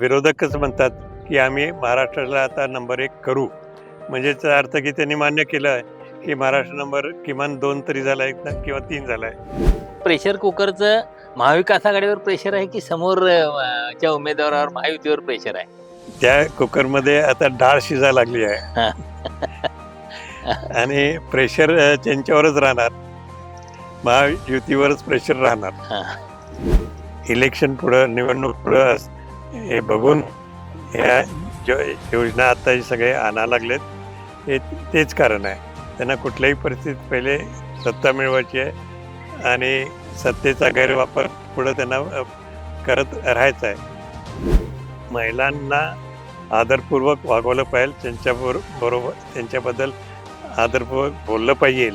विरोधकच म्हणतात की आम्ही महाराष्ट्राला आता नंबर एक करू. म्हणजेच अर्थ की त्यांनी मान्य केलं आहे की महाराष्ट्र नंबर किमान दोन तरी झाला आहे ना किंवा तीन झाला आहे प्रेशर कुकरचं महाविकास आघाडीवर प्रेशर आहे की समोर अं, च्या उमेदवारावर महायुतीवर प्रेशर आहे? त्या कुकरमध्ये आता डाळ शिजा लागली आहे. आणि प्रेशर त्यांच्यावरच राहणार महायुतीवरच प्रेशर राहणार. इलेक्शन पुढं निवडणूक पुढं हे बघून ह्या जो योजना आता हे सगळे आणा लागलेत हे तेच कारण आहे. त्यांना कुठल्याही परिस्थितीत पहिले सत्ता मिळवायची आहे आणि सत्तेचा गैरवापर पुढं त्यांना करत राहायचा आहे. महिलांना आदरपूर्वक वागवलं पाहिजे त्यांच्याबरोबर बरोबर त्यांच्याबद्दल आदरपूर्वक बोललं पाहिजे.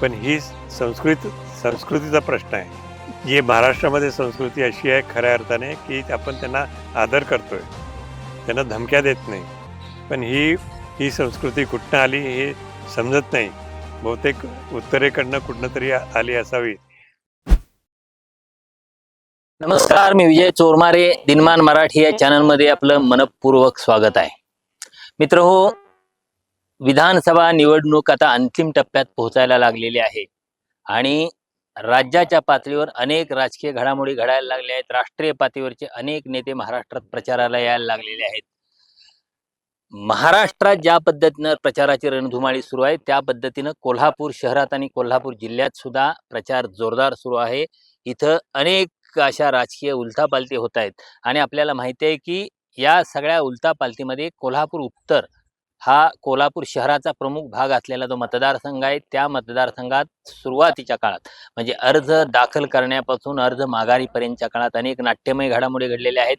पण ही संस्कृत संस्कृतीचा प्रश्न आहे. जी महाराष्ट्रामध्ये संस्कृती अशी आहे खऱ्या अर्थाने की आपण त्यांना आदर करतोय. त्यांना धमक्या देत नाही. पण ही ही संस्कृती कुठनं आली हे समजत नाही. बहुतेक उत्तरेकडनं कुठनं तरी आली असावी. नमस्कार मी विजय चोरमारे दिनमान मराठी या चॅनलमध्ये आपलं मनपूर्वक स्वागत आहे. मित्र हो विधानसभा निवडणूक आता अंतिम टप्प्यात पोहोचायला लागलेली आहे. आणि राज्याच्या पातळीवर अनेक राजकीय घडामोडी घडायला लागल्या आहेत. राष्ट्रीय पातळीवरचे अनेक नेते महाराष्ट्रात प्रचाराला यायला लागलेले आहेत. महाराष्ट्रात ज्या पद्धतीनं प्रचाराची रणधुमाळी सुरू आहे त्या पद्धतीनं कोल्हापूर शहरात आणि कोल्हापूर जिल्ह्यात सुद्धा प्रचार जोरदार सुरू आहे. इथं अनेक अशा राजकीय उलथापालथी होत आहेत. आणि आपल्याला माहिती आहे की या सगळ्या उलथापालथीमध्ये कोल्हापूर उत्तर हा कोल्हापूर शहराचा प्रमुख भाग असलेला जो मतदारसंघ आहे त्या मतदारसंघात सुरुवातीच्या काळात म्हणजे अर्ज दाखल करण्यापासून अर्ज माघारीपर्यंतच्या काळात अनेक नाट्यमय घडामोडी घडलेल्या आहेत.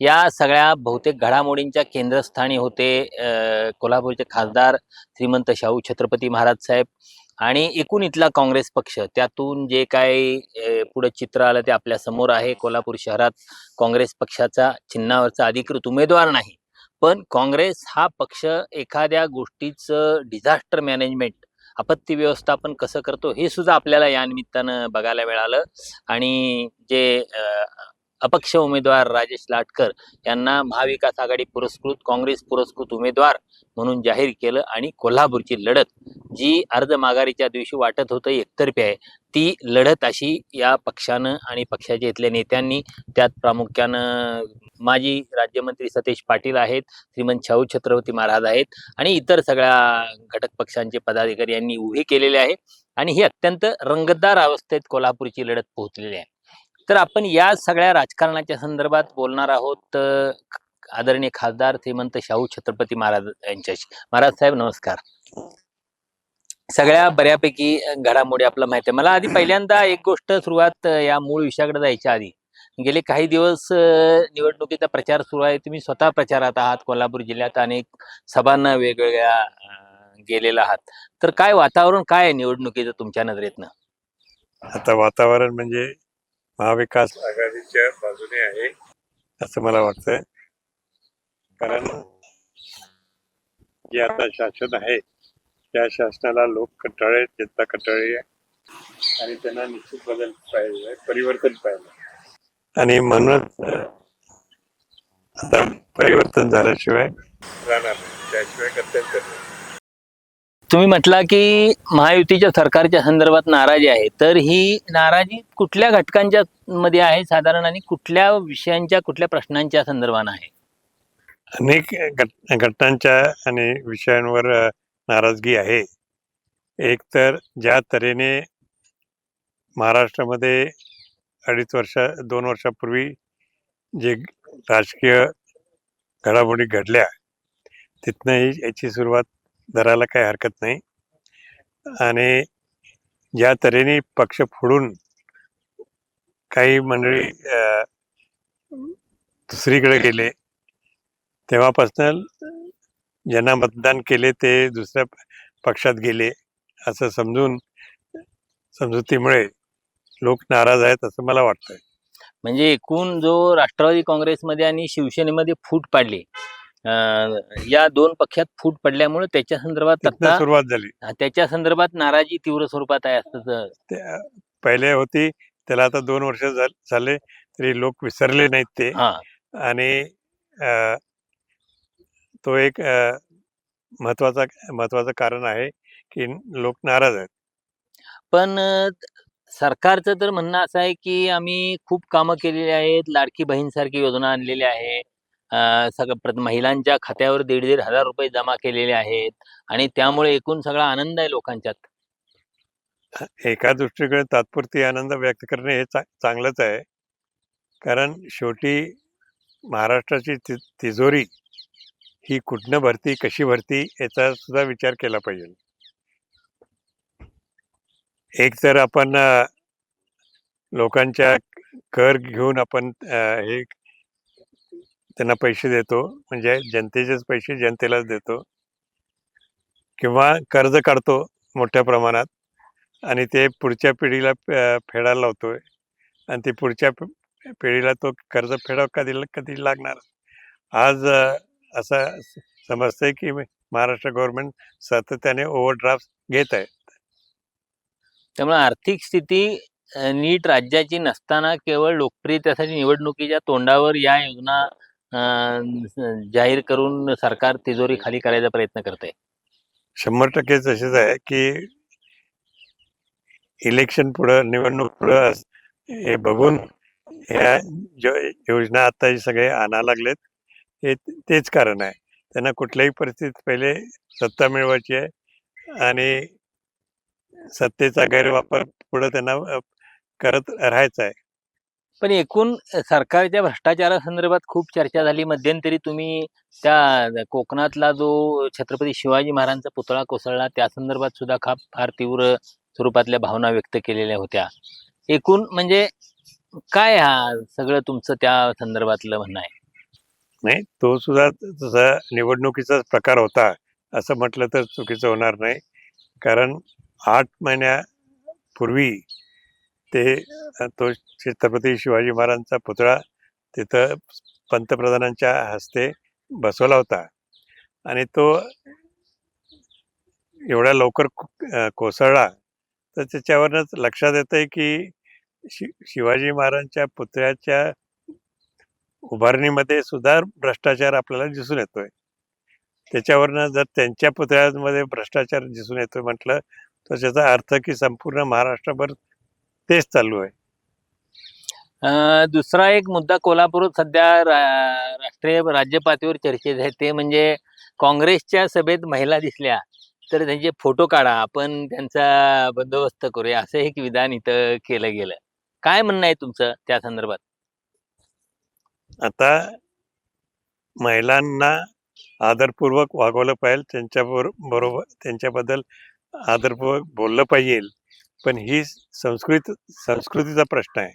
या सगळ्या बहुतेक घडामोडींच्या केंद्रस्थानी होते कोल्हापूरचे खासदार श्रीमंत शाहू छत्रपती महाराज साहेब आणि एकूण इथला काँग्रेस पक्ष. त्यातून जे काही पुढं पुढे चित्र आलं ते आपल्यासमोर आहे. कोल्हापूर शहरात काँग्रेस पक्षाचा चिन्हावरचा अधिकृत उमेदवार नाही. पण काँग्रेस हा पक्ष एखाद्या गोष्टीचं डिझास्टर मॅनेजमेंट आपत्ती व्यवस्थापन कसं करतो हे सुद्धा आपल्याला या निमित्तानं बघायला मिळालं. आणि जे अपक्ष उमेदवार राजेश लाटकर यांना महाविकास आघाडी पुरस्कृत काँग्रेस पुरस्कृत उमेदवार म्हणून जाहीर केलं आणि कोल्हापूरची लढत जी अर्ज माघारीच्या दिवशी वाटत होतं एकतर्फी आहे ती लढत अशी या पक्षानं आणि पक्षाच्या इथल्या नेत्यांनी त्यात प्रामुख्यानं माजी राज्यमंत्री सतेश पाटील आहेत श्रीमंत शाहू छत्रपती महाराज आहेत आणि इतर सगळ्या घटक पक्षांचे पदाधिकारी यांनी उभे केलेले आहे आणि ही अत्यंत रंगतदार अवस्थेत कोल्हापूरची लढत पोहोचलेली आहे. तर आपण या सगळ्या राजकारणाच्या संदर्भात बोलणार आहोत आदरणीय खासदार श्रीमंत शाहू छत्रपती महाराज यांच्याशी. महाराज साहेब नमस्कार. सगळ्या बऱ्यापैकी घडामोडी आपलं माहिती आहे. मला आधी पहिल्यांदा एक गोष्ट सुरुवात या मूळ विषयाकडे जायच्या आधी. गेले काही दिवस निवडणुकीचा प्रचार सुरू आहे. तुम्ही स्वतः प्रचारात आहात कोल्हापूर जिल्ह्यात अनेक सभांना वेगवेगळ्या गेलेला आहात. तर काय वातावरण काय आहे निवडणुकीचं तुमच्या नजरेतनं? आता वातावरण म्हणजे महाविकास आघाडीच्या बाजूने आहे. असं मला वाटतंय. कारण जे आता शासन आहे त्या शासनाला लोक कंटाळे जनता कंटाळी आणि त्यांना निश्चित बदल पाहिजे परिवर्तन पाहिजे. आणि म्हणूनच आता परिवर्तन झाल्याशिवाय राहणार नाही. त्याशिवाय गत्यंतर नाही. तुम्ही म्हटला की महायुतीच्या सरकारच्या संदर्भात नाराजी आहे. तर ही नाराजी कुठल्या घटकांच्या मध्ये आहे? साधारण आणि कुठल्या विषयांच्या कुठल्या प्रश्नांच्या संदर्भात आहे? अनेक घट घटनांच्या आणि विषयांवर नाराजगी आहे. एक तर ज्या तऱ्हेने महाराष्ट्रामध्ये अडीच वर्ष दोन वर्षापूर्वी जे राजकीय घडामोडी घडल्या तिथनंही याची सुरुवात धरायला काही हरकत नाही. आणि ज्या तऱ्हेने पक्ष फोडून काही मंडळी दुसरीकडे गेले तेव्हापासून ज्यांना मतदान केले ते दुसऱ्या पक्षात गेले असं समजून समजुतीमुळे लोक नाराज आहेत असं मला वाटतंय. म्हणजे एकूण जो राष्ट्रवादी काँग्रेसमध्ये आणि शिवसेनेमध्ये फूट पाडली या दोन पक्षात फूट पडल्यामुळे त्याच्या संदर्भात सुरुवात झाली. त्याच्या संदर्भात नाराजी तीव्र स्वरूपात आहे असं पहिले होती त्याला आता दोन वर्ष झाले तरी लोक विसरले नाहीत ते. आणि तो एक महत्त्वाचा महत्वाचं कारण आहे की लोक नाराज आहेत. पण सरकारचं तर म्हणणं असं आहे की आम्ही खूप कामं केलेली आहेत लाडकी बहीणसारखी योजना आणलेली आहे. सगळं महिलांच्या खात्यावर दीड दीड हजार रुपये जमा केलेले आहेत आणि त्यामुळे एकूण सगळा आनंद आहे लोकांच्यात. एका दृष्टीकडे तात्पुरती आनंद व्यक्त करणे हे चा चांगलंच आहे. कारण शेवटी महाराष्ट्राची ति तिजोरी ही कुठनं भरती कशी भरती याचा सुद्धा विचार केला पाहिजे. एक तर आपण लोकांच्या कर घेऊन आपण हे त्यांना पैसे देतो म्हणजे जनतेचेच पैसे जनतेलाच देतो. किंवा कर्ज काढतो मोठ्या प्रमाणात आणि ते पुढच्या पिढीला फेडायला लावतोय. आणि ते पुढच्या पिढीला तो कर्ज फेडाव कधी कधी लागणार? आज असं समजतंय की महाराष्ट्र गव्हर्नमेंट सातत्याने ओव्हरड्राफ्ट घेत आहे. त्यामुळे आर्थिक स्थिती नीट राज्याची नसताना केवळ लोकप्रियतेसाठी निवडणुकीच्या तोंडावर या योजना जाहीर करून सरकार तिजोरी खाली करायचा प्रयत्न करत आहे शंभर टक्के तसेच आहे की इलेक्शन पुढं निवडणूक पुढं हे बघून ह्या जो योजना आता हे सगळे आणा लागलेत हे तेच कारण आहे. त्यांना कुठल्याही परिस्थितीत पहिले सत्ता मिळवायची आहे आणि सत्तेचा गैरवापर पुढे त्यांना करत राहायचा आहे. पण एकूण सरकारच्या भ्रष्टाचारासंदर्भात खूप चर्चा झाली. मध्यंतरी तुम्ही त्या कोकणातला जो छत्रपती शिवाजी महाराजांचा पुतळा कोसळला त्या संदर्भात सुद्धा खा फार तीव्र स्वरूपातल्या भावना व्यक्त केलेल्या होत्या. एकूण म्हणजे काय हा सगळं तुमचं त्या संदर्भातलं म्हणणं आहे? नाही तो सुद्धा तसा निवडणुकीचाच प्रकार होता असं म्हटलं तर चुकीचं होणार नाही. कारण आठ महिन्यापूर्वी ते तो छत्रपती शिवाजी महाराजांचा पुतळा तिथं पंतप्रधानांच्या हस्ते बसवला होता. आणि तो एवढ्या लवकर कोसळला तर त्याच्यावरनंच लक्षात येतंय की शि शिवाजी महाराजांच्या पुतळ्याच्या उभारणीमध्ये सुद्धा भ्रष्टाचार आपल्याला दिसून येतोय. त्याच्यावरनं जर त्यांच्या पुतळ्यामध्ये भ्रष्टाचार दिसून येतोय म्हटलं तर त्याचा अर्थ की संपूर्ण महाराष्ट्रभर तेच चालू आहे. अं, दुसरा एक मुद्दा कोल्हापूर सध्या रा- राष्ट्रीय राज्य पातळीवर चर्चेत आहे. ते म्हणजे काँग्रेसच्या सभेत महिला दिसल्या तर त्यांचे फोटो काढा. आपण त्यांचा बंदोबस्त करूया. असं एक विधान इथं केलं गेलं. काय म्हणणं आहे तुमचं त्या संदर्भात? आता महिलांना आदरपूर्वक वागवलं पाहिजे. त्यांच्या बरोबर त्यांच्याबद्दल आदरपूर्वक बोललं पाहिजे. पण ही संस्कृत संस्कृतीचा प्रश्न आहे.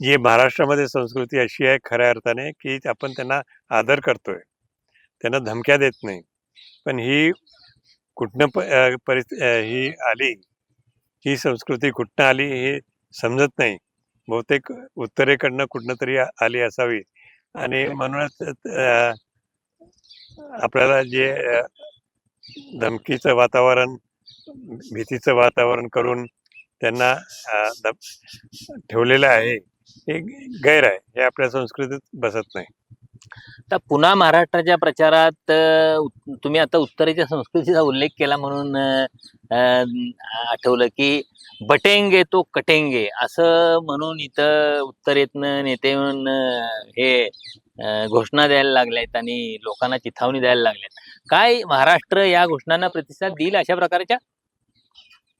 जी महाराष्ट्रामध्ये संस्कृती अशी आहे खऱ्या अर्थाने की आपण त्यांना आदर करतोय. त्यांना धमक्या देत नाही. पण ही कुठनं प परिस्थिती ही आली ही संस्कृती कुठनं आली हे समजत नाही. बहुतेक उत्तरेकडनं कुठनं तरी आली असावी. आणि म्हणूनच आपल्याला जे धमकीचं वातावरण भीतीचं वातावरण करून त्यांना ठेवलेलं आहे. हे गैर आहे. हे आपल्या संस्कृतीत बसत नाही. आता पुन्हा महाराष्ट्राच्या प्रचारात तुम्ही आता उत्तरेच्या संस्कृतीचा उल्लेख केला म्हणून अ, आठवलं की बटेंगे तो कटेंगे असं म्हणून इथं उत्तरेतनं नेते म्हणून हे घोषणा द्यायला लागल्यात आणि लोकांना चिथावणी द्यायला लागल्यात. काय महाराष्ट्र या घोषणांना प्रतिसाद देईल अशा प्रकारच्या?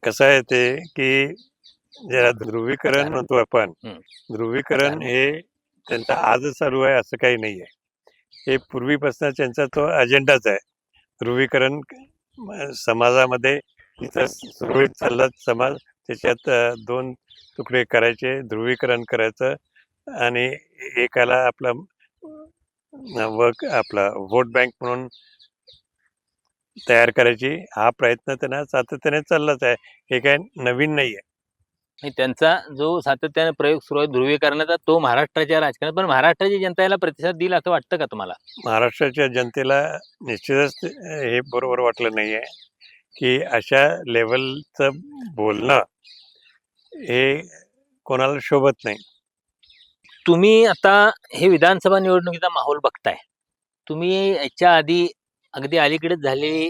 कसं आहे ते की ज्याला ध्रुवीकरण म्हणतो आपण. ध्रुवीकरण हे त्यांचा आजच चालू आहे असं काही नाही आहे. हे पूर्वीपासून त्यांचा तो अजेंडाच आहे. ध्रुवीकरण समाजामध्ये इथं सुरळीत चालला समाज त्याच्यात दोन तुकडे करायचे ध्रुवीकरण करायचं आणि एकाला आपलं वर्क आपला वोट बँक म्हणून तयार करायची. हा प्रयत्न त्यांना सातत्याने चाललाच आहे. हे काय नवीन नाही आहे त्यांचा जो सातत्याने प्रयोग सुरू आहे ध्रुवीकरणाचा तो महाराष्ट्राच्या राजकारणात. पण महाराष्ट्राची जनता याला प्रतिसाद देईल असं वाटतं का तुम्हाला? महाराष्ट्राच्या जनतेला निश्चितच हे बरोबर वाटलं नाही आहे की अशा लेवलचं बोलणं हे कोणाला शोभत नाही. तुम्ही आता हे विधानसभा निवडणुकीचा माहोल बघताय. तुम्ही याच्या आधी अगदी अलीकडेच झालेली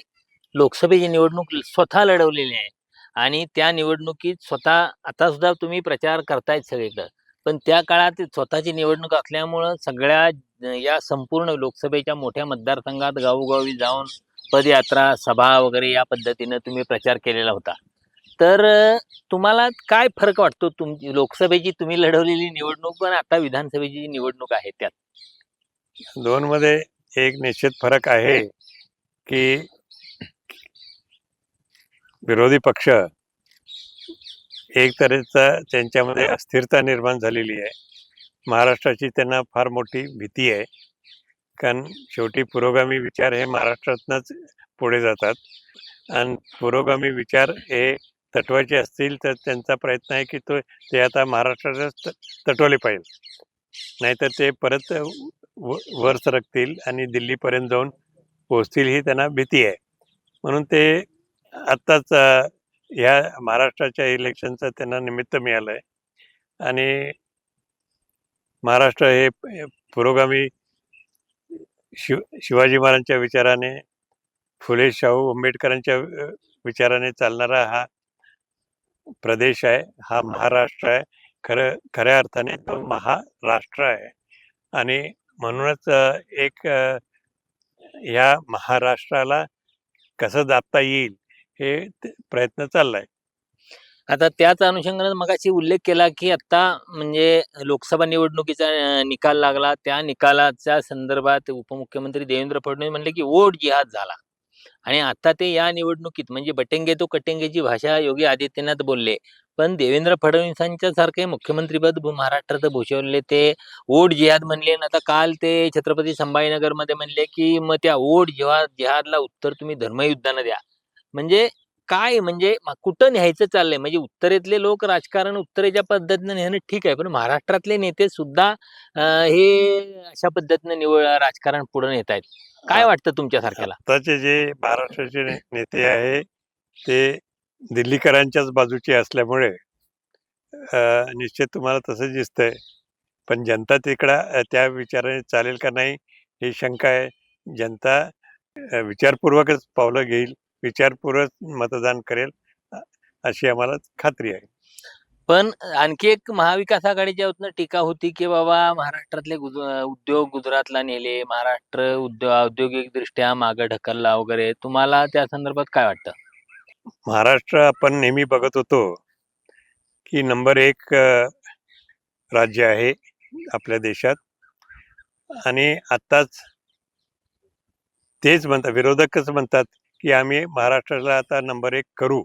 लोकसभेची निवडणूक स्वतः लढवलेली आहे. आणि त्या निवडणुकीत स्वतः आता सुद्धा तुम्ही प्रचार करतायत सगळीकडं. पण त्या काळात स्वतःची निवडणूक असल्यामुळं सगळ्या या संपूर्ण लोकसभेच्या मोठ्या मतदारसंघात गावोगावी जाऊन पदयात्रा सभा वगैरे या पद्धतीनं तुम्ही प्रचार केलेला होता. तर तुम्हाला काय फरक वाटतो? तुमची लोकसभेची तुम्ही लढवलेली निवडणूक पण आता विधानसभेची निवडणूक आहे त्यात? दोन मध्ये एक निश्चित फरक आहे. की विरोधी पक्ष एक तऱ्हेचा त्यांच्यामध्ये अस्थिरता निर्माण झालेली आहे. महाराष्ट्राची त्यांना फार मोठी भीती आहे. कारण शेवटी पुरोगामी विचार हे महाराष्ट्रातनंच पुढे जातात. आणि पुरोगामी विचार हे तटवायचे असतील तर त्यांचा प्रयत्न आहे की तो ते आता महाराष्ट्रातच तटवले पाहिजे. नाहीतर ते परत व- वर सरकतील आणि दिल्लीपर्यंत जाऊन पोहोचतील ही त्यांना भीती आहे. म्हणून ते आत्ताच ह्या महाराष्ट्राच्या इलेक्शनचं त्यांना निमित्त मिळालं आहे आणि महाराष्ट्र हे पुरोगामी शिव शिवाजी महाराजांच्या विचाराने फुले शाहू आंबेडकरांच्या विचाराने चालणारा हा प्रदेश आहे. हा महाराष्ट्र आहे. खरं खऱ्या अर्थाने तो महाराष्ट्र आहे. आणि म्हणूनच एक ह्या महाराष्ट्राला कसं जाता येईल हे प्रयत्न चाललाय. आता त्याच अनुषंगाने मगाशी उल्लेख केला की आता म्हणजे लोकसभा निवडणुकीचा निकाल लागला. त्या निकालाच्या संदर्भात उपमुख्यमंत्री देवेंद्र फडणवीस म्हणले की वोट जिहाद झाला. आणि आता ते या निवडणुकीत म्हणजे बटेंगे तो कटेंगेची भाषा योगी आदित्यनाथ बोलले. पण देवेंद्र फडणवीसांच्या सारखे मुख्यमंत्रीपद महाराष्ट्रात भूषवले ते. वोट जिहाद म्हणले आणि आता काल ते छत्रपती संभाजीनगरमध्ये म्हणले की मग त्या वोट जिहाद जिहादला उत्तर तुम्ही धर्मयुद्धानं द्या. म्हणजे काय म्हणजे कुठं न्यायचं चाललंय? म्हणजे उत्तरेतले लोक राजकारण उत्तरेच्या पद्धतीनं नेणं ठीक आहे पण महाराष्ट्रातले नेते सुद्धा हे अशा पद्धतीनं निवड राजकारण पुढे नेत आहेत काय वाटतं तुमच्या सारख्याला? आताचे जे महाराष्ट्राचे ने- नेते आहे ते दिल्लीकरांच्याच बाजूचे असल्यामुळे अ, निश्चित तुम्हाला तसं दिसतंय. पण जनता तिकडं अ, त्या विचाराने चालेल का नाही ही शंका आहे. जनता अ, विचारपूर्वकच पावलं घेईल विचारपूर्वक मतदान करेल अ, अशी आम्हाला खात्री आहे. पण आणखी एक महाविकास आघाडीच्या वतीनं टीका होती की बाबा महाराष्ट्रातले गुज- उद्योग गुजरातला नेले महाराष्ट्र उद्योग औद्योगिक दृष्ट्या मागे ढकलला वगैरे. तुम्हाला त्या संदर्भात काय वाटतं? महाराष्ट्र आपण नेहमी बघत होतो की नंबर एक अ, राज्य आहे आपल्या देशात. आणि आत्ताच तेच म्हणतात विरोधकच म्हणतात की आम्ही महाराष्ट्राला आता नंबर एक करू.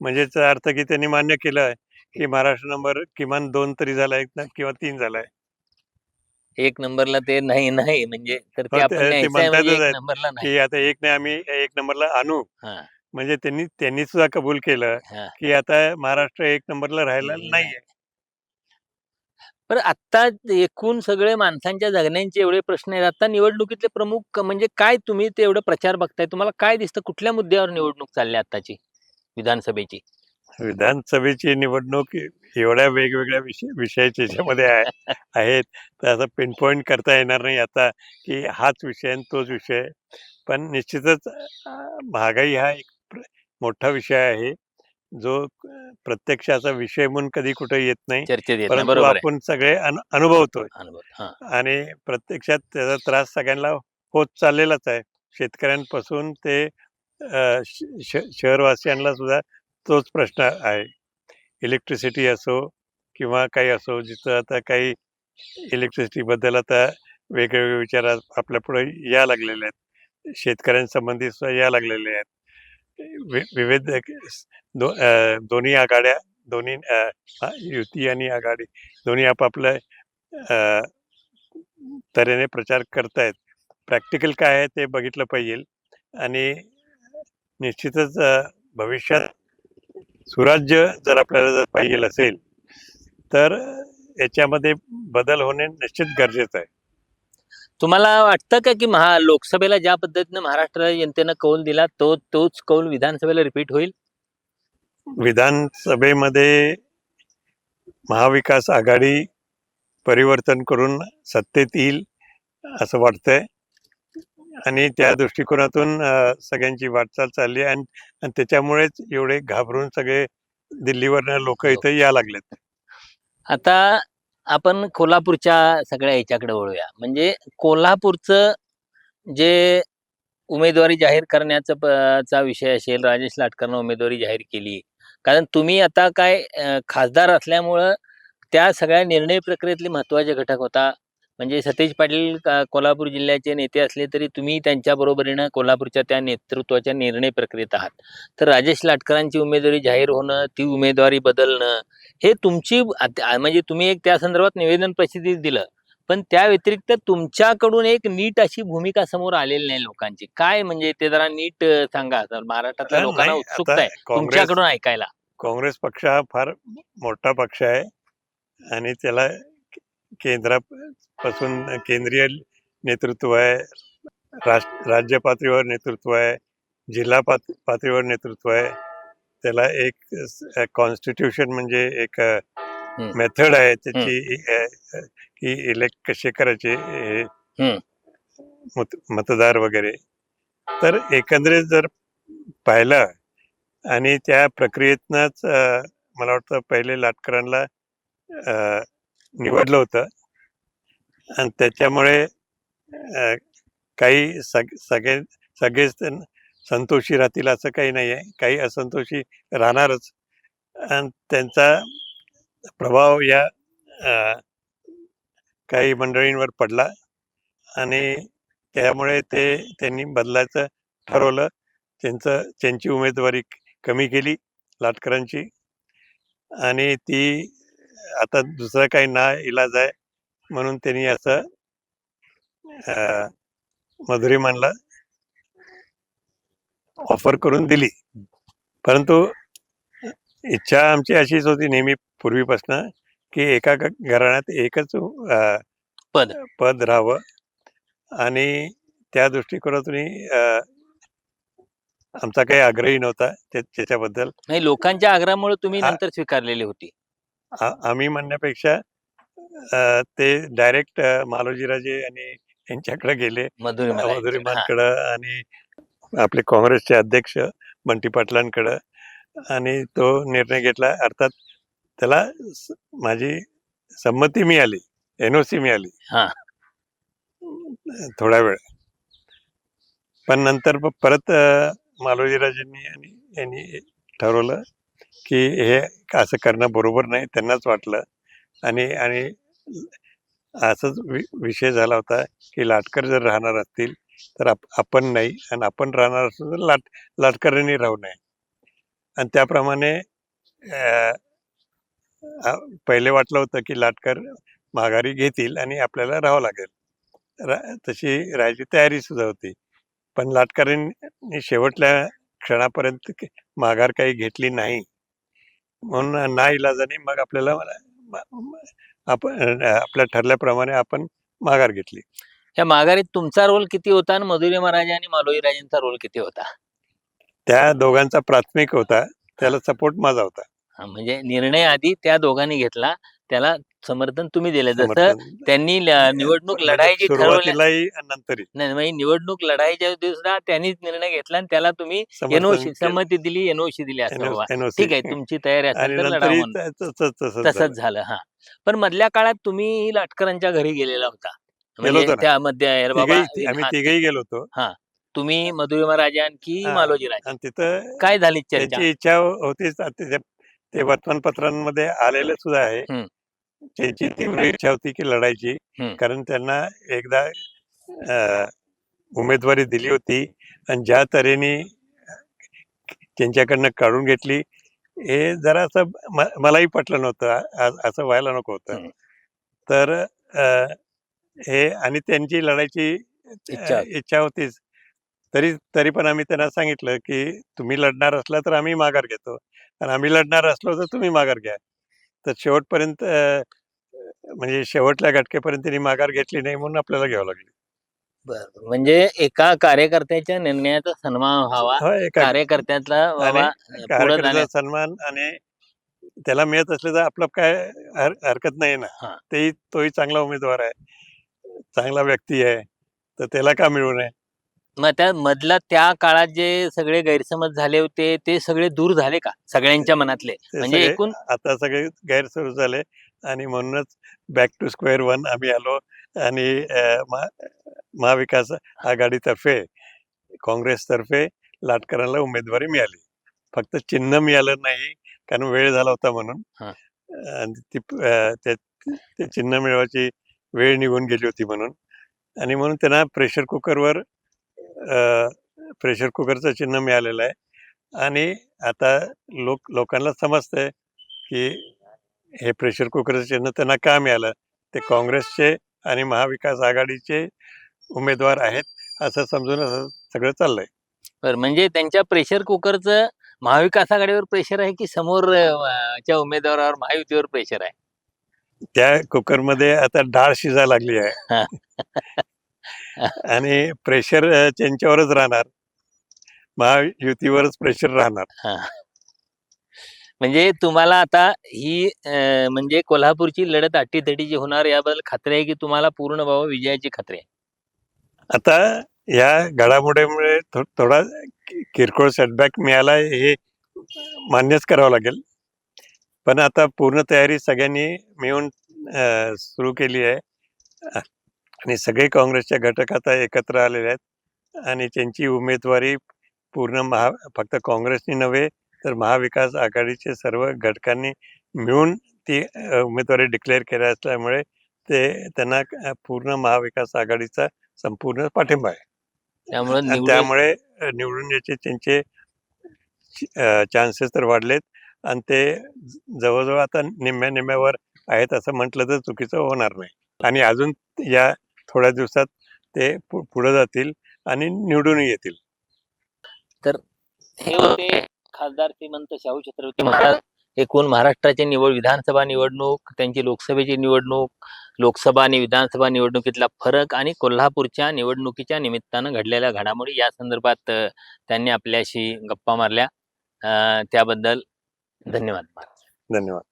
म्हणजेच अर्थ की त्यांनी मान्य केलं आहे. की महाराष्ट्र नंबर किमान दोन तरी झाला एक ना किंवा तीन झालाय एक नंबरला ते नाही नाही म्हणजे तर ते हो, आपण ते- ते न्यायचं आहे म्हणजे म्हणतातच एक आहेत नंबरला नाही. की आता एक नाही आम्ही एक नंबरला आणू. हा, म्हणजे त्यांनी त्यांनी सुद्धा कबूल केलं हा. की आता महाराष्ट्र एक नंबरला राहिला नाहीये. पण आता एकूण सगळे माणसांच्या जगण्याचे एवढे प्रश्न आहेत. आता निवडणुकीतले प्रमुख क- म्हणजे काय तुम्ही ते एवढं प्रचार बघताय? तुम्हाला काय दिसतं? कुठल्या मुद्द्यावर निवडणूक चालली आताची विधानसभेची? विधानसभेची निवडणूक एवढ्या वेगवेगळ्या विषय विषयाच्या याच्यामध्ये आहे आहेत. तर असं पिनपॉईंट करता येणार नाही आता की हाच विषय आणि तोच विषय पण निश्चितच महागाई हा एक मोठा विषय आहे. जो प्रत्यक्षाचा विषय म्हणून कधी कुठे येत नाही. परंतु आपण सगळे अनु- अनुभवतोय. अनुभव आणि प्रत्यक्षात त्याचा त्रास सगळ्यांना होत चाललेलाच आहे. शेतकऱ्यांपासून ते शहरवासियांना सुद्धा तोच प्रश्न आहे. इलेक्ट्रिसिटी असो किंवा काही असो जिथं आता काही इलेक्ट्रिसिटीबद्दल आता वेगवेगळे विचार आपल्या पुढे या लागलेले आहेत. शेतकऱ्यांसंबंधी सुद्धा या लागलेले आहेत. वि- विविध दो दोन्ही आघाड्या दोन्ही युती आणि आघाडी दोन्ही आपापल्या तऱ्हेने प्रचार करतायत. प्रॅक्टिकल काय आहे ते बघितलं पाहिजे आणि निश्चितच भविष्यात सुराज्य जर आपल्याला जर पाहिजे असेल तर याच्यामध्ये बदल होणे निश्चित गरजेचं आहे. तुम्हाला वाटतं का की महा लोकसभेला ज्या पद्धतीनं महाराष्ट्र जनतेनं कौल दिला तो तोच कौल विधानसभेला रिपीट होईल? विधानसभेमध्ये महाविकास आघाडी परिवर्तन करून सत्तेत येईल असं वाटतंय. आणि त्या दृष्टिकोनातून सगळ्यांची वाटचाल चालली आणि त्याच्यामुळेच एवढे घाबरून सगळे दिल्लीवरनं लोक इथे या लागलेत. आता आपण कोल्हापूरच्या सगळ्या ह्याच्याकडे वळूया. म्हणजे कोल्हापूरचं जे उमेदवारी जाहीर करण्याचा चा विषय असेल राजेश लाटकरनं उमेदवारी जाहीर केली. कारण तुम्ही आता काय खासदार असल्यामुळं त्या सगळ्या निर्णय प्रक्रियेतले महत्त्वाचे घटक होता. म्हणजे सतीश पाटील कोल्हापूर जिल्ह्याचे नेते असले तरी तुम्ही त्यांच्या बरोबरीनं कोल्हापूरच्या त्या नेतृत्वाच्या निर्णय प्रक्रियेत आहात. तर राजेश लाटकरांची उमेदवारी जाहीर होणं ती उमेदवारी बदलणं हे तुमची म्हणजे तुम्ही एक त्या संदर्भात निवेदन प्रसिद्धीत दिलं. पण त्या व्यतिरिक्त तुमच्याकडून एक नीट अशी भूमिका समोर आलेली नाही लोकांची. काय म्हणजे ते जरा नीट सांगा. महाराष्ट्रातल्या लोकांना उत्सुकता आहे. तुमच्याकडून ऐकायला. काँग्रेस पक्ष हा फार मोठा पक्ष आहे. आणि त्याला केंद्रापासून केंद्रीय नेतृत्व आहे राज्य पातळीवर नेतृत्व आहे जिल्हा पात पातळीवर नेतृत्व आहे. त्याला एक कॉन्स्टिट्यूशन म्हणजे एक मेथड आहे. त्याची की इलेक्ट कसे करायचे हे मतदार वगैरे. तर एकंदरीत जर पाहिलं आणि त्या प्रक्रियेतनंच मला वाटतं पहिले लाटकरांना निवडलं होतं. आणि त्याच्यामुळे काही सग सगळे सगळेच संतोषी राहतील असं काही नाही आहे काही असंतोषी राहणारच. आणि त्यांचा प्रभाव या काही मंडळींवर पडला. आणि त्यामुळे ते त्यांनी बदलायचं ठरवलं. त्यांचं त्यांची उमेदवारी कमी केली लाटकरांची. आणि ती आता दुसरा काही ना इलाज आहे म्हणून त्यांनी असं अ, मधुरिमानला ऑफर करून दिली. परंतु इच्छा आमची अशीच होती नेहमी पूर्वीपासून की एका घराण्यात एकच पद. पद राहावं आणि त्या दृष्टिकोनातून आमचा काही आग्रही नव्हता त्या- त्याच्याबद्दल. नाही लोकांच्या आग्रहामुळे तुम्ही नंतर स्वीकारलेली होती. आम्ही म्हणण्यापेक्षा अ, ते डायरेक्ट मालोजीराजे आणि यांच्याकडे गेले. मधुरी मला. मधुरी. मानकडं आणि आपले काँग्रेसचे अध्यक्ष बंटी पाटलांकडं आणि तो निर्णय घेतला. अर्थात त्याला स- माझी संमती मिळाली एनओसी मिळाली. हा. थोडा वेळ. पण नंतर प- परत अ, मालोजीराजेंनी आणि यांनी ठरवलं की हे असं करणं बरोबर नाही त्यांनाच वाटलं. आणि आणि असंच वि- विषय झाला होता की लाटकर जर राहणार असतील तर आप- आपण नाही आणि आपण राहणार असलो तर लाट लाटकरांनी राहू नये. आणि त्याप्रमाणे पहिले वाटलं होतं की लाटकर माघारी घेतील आणि आपल्याला राहावं लागेल. रा तशी राहायची तयारी सुद्धा होती. पण लाटकरांनी शेवटल्या क्षणापर्यंत माघार काही घेतली नाही. म्हणून ना इलाजाने मग आपल्याला आपण आपल्या ठरल्याप्रमाणे आपण माघार घेतली. या माघारीत तुमचा रोल किती होता आणि मधुरी महाराजा आणि मालोजी राजेंचा रोल किती होता? त्या दोघांचा प्राथमिक होता त्याला सपोर्ट माझा होता. म्हणजे निर्णय आधी त्या दोघांनी घेतला त्याला समर्थन तुम्ही दिलं जसं समर्थन. त्यांनी ल- निवडणूक म्हणजे लढायची ठरवली सुरुवातीलाही आणि नंतरही नाही म्हणजे निवडणूक लढायच्या सुद्धा त्यांनीच निर्णय घेतला आणि त्याला तुम्ही समर्थन एनओसी केलं. संमती दिली एनओसी दिली असं बाबा. NOC. ठीक आहे तुमची तयारी आणि असेल तर लढा नंतरही म्हणून. त- त- त- तसंच तसंच झालं. झालं हा पण मधल्या काळात तुम्ही लाटकरांच्या घरी गेलेला होता गेलो म्हणजे होतो ना. त्यामध्ये अरे बाबा तिघही- आम्ही हा, तिघही गेलो होतो तुम्ही मधुरी महाराजा आणखी हा. मालोजी राजा आणि तिथं काय झाली चर्चा त्याची इच्छा होतीच त्याच्या- ते वर्तमानपत्रांमध्ये आलेलं सुद्धा आहे हम्म. त्याची तीव्र इच्छा होती की लढायची. हम्म. कारण त्यांना एकदा अं, उमेदवारी दिली होती आणि ज्या तऱ्हेने त्यांच्याकडनं काढून घेतली हे जरा असं म- मलाही पटलं नव्हतं आ- आ- असं व्हायला नको होतं. हम्म. तर अं, हे आणि त्यांची लढायची इच्छा अं, इच्छा होतीच. तरी तरी पण आम्ही त्यांना सांगितलं की तुम्ही लढणार असला तर आम्ही माघार घेतो. आणि आम्ही लढणार असलो तर तुम्ही माघार घ्या. तर शेवटपर्यंत म्हणजे शेवटल्या घटकेपर्यंत त्यांनी माघार घेतली नाही म्हणून आपल्याला घ्यावं लागली बरं. म्हणजे एका कार्यकर्त्याच्या निर्णयाचा सन्मान व्हावा हो, एका कार्यकर्त्याचा बाबा पुढे कार्यकर्त्याचा सन्मान आणि त्याला मिळत असले तर आपलं काय हर- हरकत नाही ना. तेही तोही चांगला उमेदवार आहे चांगला व्यक्ती आहे तर त्याला का मिळू नये मग त्या मधला त्या काळात जे सगळे गैरसमज झाले होते ते सगळे दूर झाले का? सगळ्यांच्या मनातले? ते म्हणजे सगळे एकूण आता सगळे गैरसोय झाले आणि म्हणूनच बॅक टू स्क्वेअर वन आम्ही आलो आणि अं, महा- महाविकास आघाडीतर्फे काँग्रेसतर्फे लाटकरांना उमेदवारी मिळाली. फक्त चिन्ह मिळालं नाही कारण वेळ झाला होता म्हणून. हा. आणि ती अं, ते ते चिन्ह मिळवायची वेळ निघून गेली होती म्हणून. आणि म्हणून त्यांना प्रेशर कुकरवर प्रेशर कुकरचं चिन्ह मिळालेलं आहे. आणि आता लोक लोकांना समजतंय की हे प्रेशर कुकरचं चिन्ह त्यांना का मिळालं? ते काँग्रेसचे आणि महाविकास आघाडीचे उमेदवार आहेत असं समजून असं सगळं चाललंय. बरं म्हणजे त्यांच्या प्रेशर कुकरचं महाविकास आघाडीवर प्रेशर आहे की समोर अं, च्या उमेदवारावर महायुतीवर प्रेशर आहे? त्या कुकरमध्ये आता डाळ शिजायला लागली. आहे. आणि प्रेशर त्यांच्यावरच राहणार. महायुतीवरच प्रेशर राहणार. म्हणजे तुम्हाला आता ही म्हणजे कोल्हापूरची लढत अटीतटीची होणार याबद्दल खात्री आहे की तुम्हाला पूर्ण बाबा विजयाची खात्री आहे? आता या घडामोडीमुळे थोडा किरकोळ सेटबॅक मिळाला हे मान्यच करावं लागेल. पण आता पूर्ण तयारी सगळ्यांनी मिळून सुरू केली आहे. आणि सगळे काँग्रेसच्या घटक आता एकत्र आलेले आहेत. आणि त्यांची उमेदवारी पूर्ण महा फक्त काँग्रेसनी नव्हे तर महाविकास आघाडीचे सर्व घटकांनी मिळून ती उमेदवारी डिक्लेअर केली असल्यामुळे ते त्यांना पूर्ण महाविकास आघाडीचा संपूर्ण पाठिंबा आहे. त्यामुळे निवडून त्यामुळे अ, निवडून यायचे त्यांचे चान्सेस तर वाढलेत. आणि ते जवळजवळ आता निम्म्या निम्म्यावर आहेत असं म्हटलं तर चुकीचं होणार नाही. आणि अजून या थोड्या दिवसात ते पु- पुढे जातील आणि निवडून येतील. हे होते खासदार श्रीमंत शाहू छत्रपती महाराज. एकूण महाराष्ट्राची निवड विधानसभा निवडणूक त्यांची लोकसभेची निवडणूक लोकसभा आणि विधानसभा निवडणुकीतला फरक आणि कोल्हापूरच्या निवडणुकीच्या निमित्तानं घडलेल्या घडामोडी या संदर्भात त्यांनी आपल्याशी गप्पा मारल्या. त्याबद्दल धन्यवाद धन्यवाद.